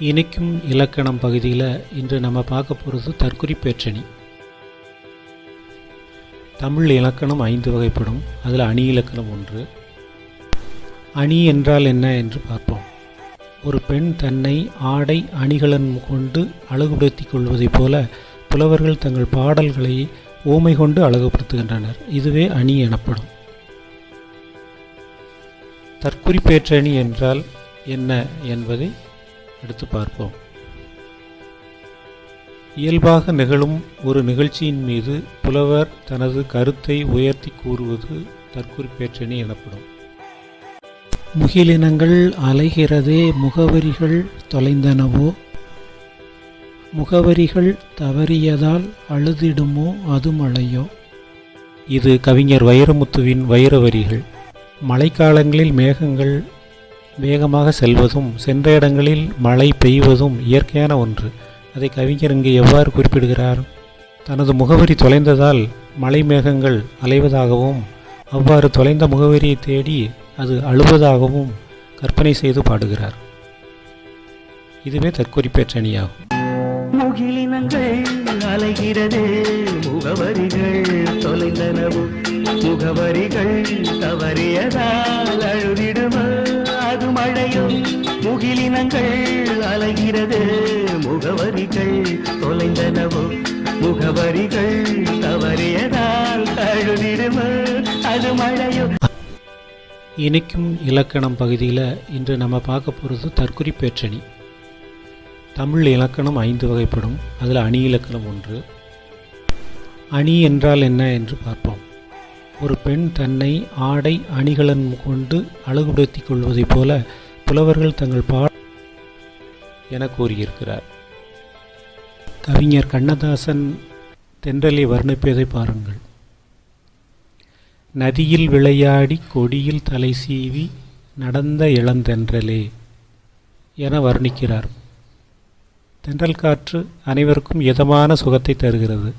இணைக்கும் இலக்கணம் பகுதியில் இன்று நம்ம பார்க்க போகிறது தற்குறிப்பேற்றணி. தமிழ் இலக்கணம் ஐந்து வகைப்படும். அதில் அணி இலக்கணம் ஒன்று. அணி என்றால் என்ன என்று பார்ப்போம். ஒரு பெண் தன்னை ஆடை அணிகலன் கொண்டு அழகுபடுத்திக் கொள்வதைப் போல புலவர்கள் தங்கள் பாடல்களை ஓமை கொண்டு அழகுபடுத்துகின்றனர். இதுவே அணி எனப்படும். தற்குறிப்பேற்றணி என்றால் என்ன என்பதை எடுத்து பார்ப்போம். இயல்பாக நிகழும் ஒரு நிகழ்ச்சியின் மீது புலவர் தனது கருத்தை உயர்த்தி கூறுவது தற்குறிப்பேற்றணி எனப்படும். முகிலினங்கள் அலைகிறதே முகவரிகள் தொலைந்தனவோ? முகவரிகள் தவறியதால் அழுதிடுமோ அது மழையோ? இது கவிஞர் வைரமுத்துவின் வைரவரிகள். மழைக்காலங்களில் மேகங்கள் வேகமாக செல்வதும் சென்ற இடங்களில் மழை பெய்வதும் இயற்கையான ஒன்று. அதை கவிஞர் இங்கே எவ்வாறு குறிப்பிடுகிறார்? தனது முகவரி தொலைந்ததால் மலை மேகங்கள் அலைவதாகவும் அவ்வாறு தொலைந்த முகவரியை தேடி அது அழுவதாகவும் கற்பனை செய்து பாடுகிறார். இதுவே தற்குறிப்பேற்றணியாகும் முகிலினங்கள் அலைகிறது முகவரிகள் முகவரிகள் தவறியதால் அழுதிடுமோ? முகிலினங்கள் அலைகிறது. முகவரிகள் தொலைந்தனவோ? முகவரிகள் தவறியதால் அழுதிடுமோ அது மழையோ? இணைக்கும் இலக்கணம் பகுதியில் இன்று நம்ம பார்க்க போகிறது தற்குறிப்பேற்றணி தமிழ் இலக்கணம் ஐந்து வகைப்படும். அதில் அணி இலக்கணம் ஒன்று. அணி என்றால் என்ன என்று பார்ப்போம். ஒரு பெண் தன்னை ஆடை அணிகலன் கொண்டு அழகுபடுத்திக் கொள்வதைப் போல புலவர்கள் தங்கள் பா என கூறியிருக்கிறார். கவிஞர் கண்ணதாசன் தென்றலை வர்ணிப்பதை பாருங்கள். நதியில் விளையாடி கொடியில் தலை சீவி நடந்த இளந்தென்றலே என வர்ணிக்கிறார். தென்றல் காற்று அனைவருக்கும் இதமான சுகத்தை தருகிறது.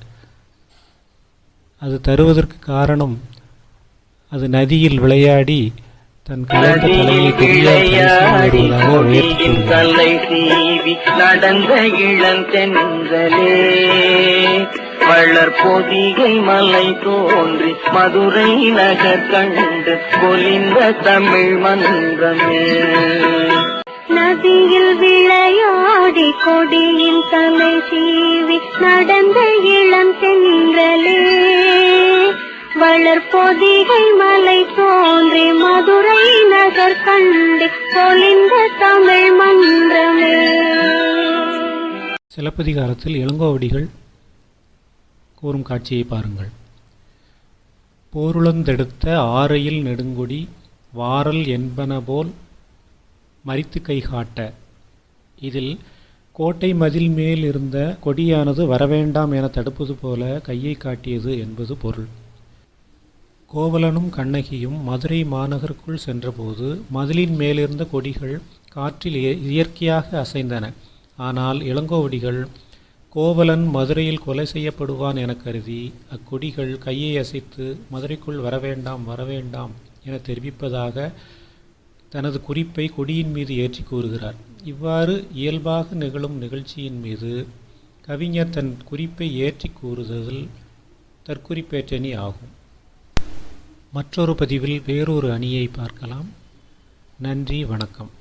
அது தருவதற்கு காரணம் அது நதியில் விளையாடி தன் கலைந்த தலையை கொடியால் தலை சீவி வருவதாக உயர்த்தி தலை சீவி நடந்த இளந்தென்றலே வள்ளற் பொதிகை மலை தோன்றி மதுரை நகர் கண்டு பொலிந்த தமிழ் மன்றமே. நதியில் விளையாடி கொடியில் தலை சீவி நடந்த இளம் தென்றலே. வளர்பொதிகை மலை தோன்றி மதுரை நகர் கண்டு பொலிந்த தமிழ் மன்றமே. சிலப்பதிகாரத்தில் இளங்கோவடிகள் கூறும் காட்சியை பாருங்கள். போருளந்தெடுத்த ஆரையில் நெடுங்கொடி வாரல் என்பன போல் மறித்து கை காட்ட. இதில் கோட்டை மதில் மேல் இருந்த கொடியானது வரவேண்டாம் என தடுப்பது போல கையை காட்டியது என்பது பொருள். கோவலனும் கண்ணகியும் மதுரை மாநகருக்குள் சென்றபோது மதிலின் மேலிருந்த கொடிகள் காற்றில் இய- இயற்கையாக அசைந்தன. ஆனால் இளங்கோவடிகள் கோவலன் மதுரையில் கொலை செய்யப்படுவான் என கருதி அக்கொடிகள் கையை அசைத்து மதுரைக்குள் வரவேண்டாம் வரவேண்டாம் என தெரிவிப்பதாக தனது குறிப்பை கொடியின் மீது ஏற்றி கூறுகிறார். இவ்வாறு இயல்பாக நிகழும் நிகழ்ச்சியின் மீது கவிஞர் தன் குறிப்பை ஏற்றி கூறுதல் தற்குறிப்பேற்றணி ஆகும். மற்றொரு பதிவில் வேறொரு அணியை பார்க்கலாம். நன்றி வணக்கம்.